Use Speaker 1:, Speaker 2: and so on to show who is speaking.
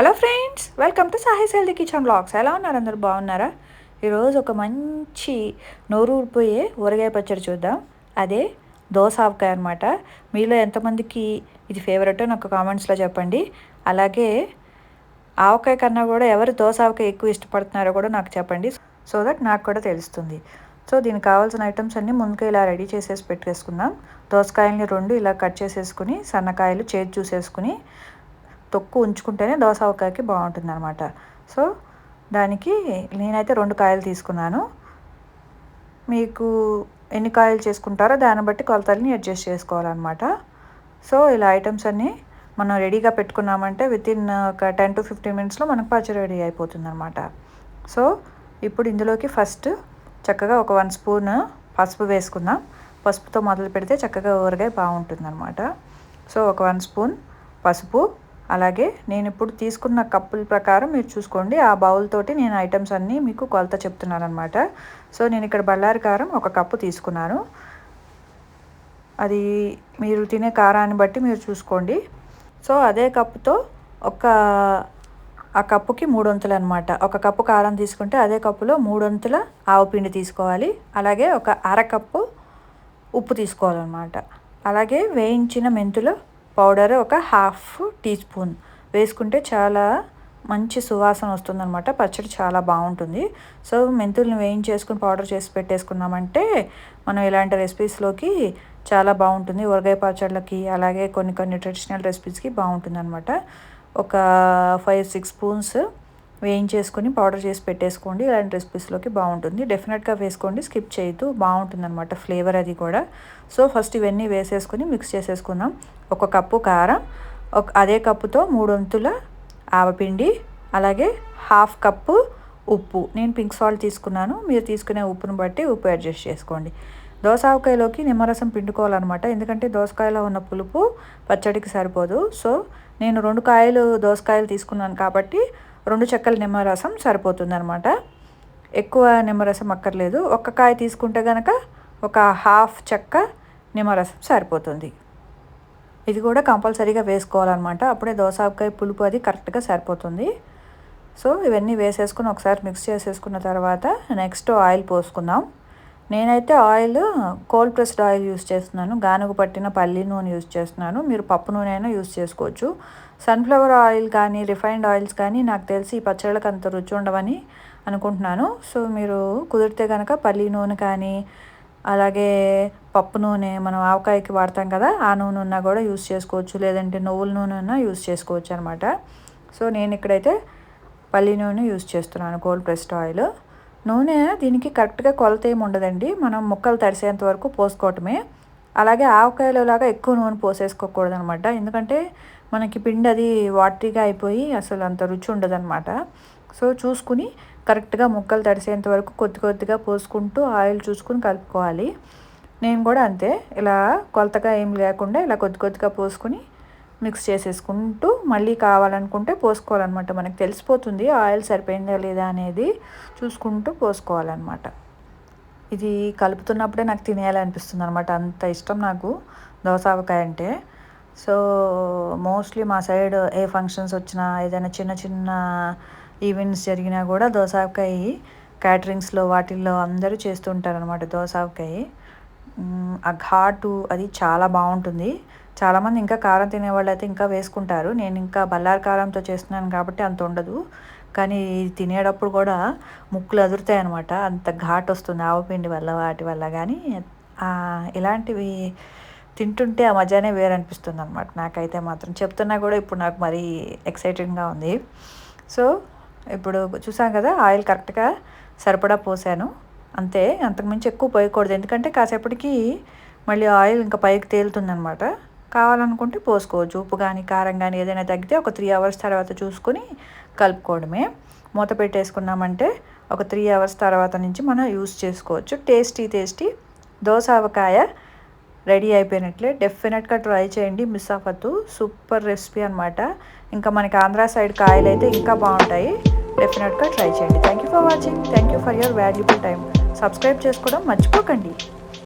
Speaker 1: Hello friends welcome to Sahi's healthy kitchen blogs ఎలా ఉన్నారు? అందరు బాగున్నారా? ఈరోజు ఒక మంచి నోరు ఊరిపోయే ఊరగాయ పచ్చడి చూద్దాం. అదే దోశ ఆవకాయ అనమాట మీలో ఎంతమందికి ఇది ఫేవరెట్ నాకు కామెంట్స్లో చెప్పండి. అలాగే ఆవకాయ కన్నా కూడా ఎవరు దోసావకాయ ఆవకాయ ఎక్కువ ఇష్టపడుతున్నారో కూడా నాకు చెప్పండి. సో దట్ నాకు కూడా తెలుస్తుంది. సో దీనికి కావాల్సిన ఐటమ్స్ అన్నీ ముందుగా ఇలా రెడీ చేసేసి పెట్టేసుకుందాం. దోసకాయలని రెండు ఇలా కట్ చేసేసుకుని సన్నకాయలు చేతి చూసేసుకుని తొక్కు ఉంచుకుంటేనే దోశ ఆవకాయకి బాగుంటుంది అనమాట సో దానికి నేనైతే రెండు కాయలు తీసుకున్నాను. మీకు ఎన్ని కాయలు చేసుకుంటారో దాన్ని బట్టి కొలతల్ని అడ్జస్ట్ చేసుకోవాలన్నమాట. సో ఇలా ఐటమ్స్ అన్నీ మనం రెడీగా పెట్టుకున్నామంటే విత్ ఇన్ ఒక టెన్ టు ఫిఫ్టీన్ మినిట్స్లో మనకు పచ్చడి రెడీ అయిపోతుంది అనమాట సో ఇప్పుడు ఇందులోకి ఫస్ట్ చక్కగా ఒక వన్ స్పూన్ పసుపు వేసుకుందాం. పసుపుతో మొదలు పెడితే చక్కగా ఊరగాయ బాగుంటుంది అనమాట సో ఒక వన్ స్పూన్ పసుపు అలాగే నేను ఇప్పుడు తీసుకున్న కప్పుల ప్రకారం మీరు చూసుకోండి. ఆ బౌల్ తోటి నేను ఐటమ్స్ అన్నీ మీకు కొలత చెప్తున్నాను అనమాట సో నేను ఇక్కడ బళ్ళారి కారం ఒక కప్పు తీసుకున్నాను. అది మీరు తినే కారాన్ని బట్టి మీరు చూసుకోండి. సో అదే కప్పుతో ఒక ఆ కప్పుకి మూడు వంతులు అనమాట ఒక కప్పు కారం తీసుకుంటే అదే కప్పులో మూడు వంతుల ఆవుపిండి తీసుకోవాలి. అలాగే ఒక అరకప్పు ఉప్పు తీసుకోవాలన్నమాట. అలాగే వేయించిన మెంతులు పౌడర్ ఒక హాఫ్ టీ స్పూన్ వేసుకుంటే చాలా మంచి సువాసన వస్తుందన్నమాట. పచ్చడి చాలా బాగుంటుంది. సో మెంతుల్ని వేయించేసుకుని పౌడర్ చేసి పెట్టేసుకున్నామంటే మనం ఇలాంటి రెసిపీస్లోకి చాలా బాగుంటుంది. ఊరగాయ పచ్చళ్ళకి అలాగే కొన్ని కొన్ని ట్రెడిషనల్ రెసిపీస్కి బాగుంటుంది అనమాట ఒక ఫైవ్ సిక్స్ స్పూన్స్ వేయించేసుకొని పౌడర్ చేసి పెట్టేసుకోండి. ఇలాంటి రెసిపీస్లోకి బాగుంటుంది. డెఫినెట్గా వేసుకోండి. స్కిప్ చేయొద్దు. బాగుంటుంది అనమాట ఫ్లేవర్ అది కూడా. సో ఫస్ట్ ఇవన్నీ వేసేసుకొని మిక్స్ చేసేసుకుందాం. ఒక కప్పు కారం ఒక అదే కప్పుతో మూడొంతుల ఆవపిండి అలాగే హాఫ్ కప్పు ఉప్పు. నేను పింక్ సాల్ట్ తీసుకున్నాను. మీరు తీసుకునే ఉప్పును బట్టి ఉప్పు అడ్జస్ట్ చేసుకోండి. దోసావకాయలోకి నిమ్మరసం పిండుకోవాలన్నమాట. ఎందుకంటే దోసకాయలో ఉన్న పులుపు పచ్చడికి సరిపోదు. సో నేను రెండు కాయలు దోసకాయలు తీసుకున్నాను కాబట్టి రెండు చెక్కల నిమ్మరసం సరిపోతుంది అనమాట ఎక్కువ నిమ్మరసం అక్కర్లేదు. ఒక్క కాయ తీసుకుంటే కనుక ఒక హాఫ్ చెక్క నిమ్మరసం సరిపోతుంది. ఇది కూడా కంపల్సరీగా వేసుకోవాలన్నమాట. అప్పుడే దోసకాయ పులుపు అది కరెక్ట్గా సరిపోతుంది. సో ఇవన్నీ వేసేసుకుని ఒకసారి మిక్స్ చేసేసుకున్న తర్వాత నెక్స్ట్ ఆయిల్ పోసుకుందాం. నేనైతే oil cold pressed oil use చేస్తున్నాను. గానుగ పట్టిన పల్లి నూనె యూస్ చేస్తున్నాను. మీరు పప్పు నూనె అయినా యూస్ చేసుకోవచ్చు. సన్ఫ్లవర్ ఆయిల్ కానీ రిఫైన్డ్ ఆయిల్స్ కానీ నాకు తెలిసి ఈ పచ్చళ్ళకి అంత రుచి ఉండవని అనుకుంటున్నాను. సో మీరు కుదిరితే కనుక పల్లి నూనె కానీ అలాగే పప్పు నూనె మనం ఆవకాయకి వాడతాం కదా ఆ నూనె ఉన్నా కూడా యూస్ చేసుకోవచ్చు. లేదంటే నువ్వుల నూనె ఉన్నా యూస్ చేసుకోవచ్చు అనమాట సో నేను ఇక్కడైతే పల్లి నూనె యూస్ చేస్తున్నాను కోల్డ్ ప్రెస్డ్ ఆయిల్. నూనె దీనికి కరెక్ట్గా కొలత ఏమి ఉండదండి. మనం ముక్కలు తడిసేంత వరకు పోసుకోవటమే. అలాగే ఆవకాయలు లాగా ఎక్కువ నూనె పోసేసుకోకూడదు అనమాట ఎందుకంటే మనకి పిండి అది వాటరీగా అయిపోయి అసలు అంత రుచి ఉండదన్నమాట సో చూసుకుని కరెక్ట్గా ముక్కలు తడిసేంత వరకు కొద్ది కొద్దిగా పోసుకుంటూ ఆయిల్ చూసుకుని కలుపుకోవాలి. నేను కూడా అంతే. ఇలా కొలతగా ఏం లేకుండా ఇలా కొద్ది కొద్దిగా పోసుకుని మిక్స్ చేసేసుకుంటూ మళ్ళీ కావాలనుకుంటే పోసుకోవాలన్నమాట. మనకు తెలిసిపోతుంది ఆయిల్ సరిపోయిందా లేదా అనేది చూసుకుంటూ పోసుకోవాలన్నమాట. ఇది కలుపుతున్నప్పుడే నాకు తినేయాలనిపిస్తుంది అనమాట అంత ఇష్టం నాకు దోసావకాయ అంటే. సో మోస్ట్లీ మా సైడ్ ఏ ఫంక్షన్స్ వచ్చినా ఏదైనా చిన్న చిన్న ఈవెంట్స్ జరిగినా కూడా దోసావకాయ క్యాటరింగ్స్లో వాటిల్లో అందరూ చేస్తుంటారు అనమాట దోసావకాయ ఆ ఘాటు అది చాలా బాగుంటుంది. చాలామంది ఇంకా కారం తినేవాళ్ళు అయితే ఇంకా వేసుకుంటారు. నేను ఇంకా బల్లారి కారంతో చేస్తున్నాను కాబట్టి అంత ఉండదు. కానీ ఇది తినేటప్పుడు కూడా ముక్కులు అదురుతాయి అనమాట అంత ఘాట్ వస్తుంది ఆవపిండి వల్ల వాటి వల్ల. కానీ ఇలాంటివి తింటుంటే ఆ మజానే వేరనిపిస్తుంది అనమాట నాకైతే మాత్రం చెప్తున్నా కూడా ఇప్పుడు నాకు మరీ ఎక్సైటెడ్గా ఉంది. సో ఇప్పుడు చూసాం కదా ఆయిల్ కరెక్ట్గా సరిపడా పోసాను. అంతే అంతకుమించి ఎక్కువ పోయకూడదు. ఎందుకంటే కాసేపటికి మళ్ళీ ఆయిల్ ఇంకా పైకి తేలుతుందనమాట కావాలనుకుంటే పోసుకోవచ్చు. ఉప్పు కానీ కారం కానీ ఏదైనా తగ్గితే ఒక త్రీ అవర్స్ తర్వాత చూసుకొని కలుపుకోవడమే. మూత పెట్టేసుకున్నామంటే ఒక త్రీ అవర్స్ తర్వాత నుంచి మనం యూస్ చేసుకోవచ్చు. టేస్టీ టేస్టీ దోసావకాయ రెడీ అయిపోయినట్లే. డెఫినెట్గా ట్రై చేయండి. మిస్ అవ్వద్దు సూపర్ రెసిపీ అనమాట ఇంకా మనకి ఆంధ్ర సైడ్ కాయలు అయితే ఇంకా బాగుంటాయి. డెఫినెట్గా ట్రై చేయండి. Thank you for watching thank you for your valuable time subscribe చేసుకోవడం మర్చిపోకండి.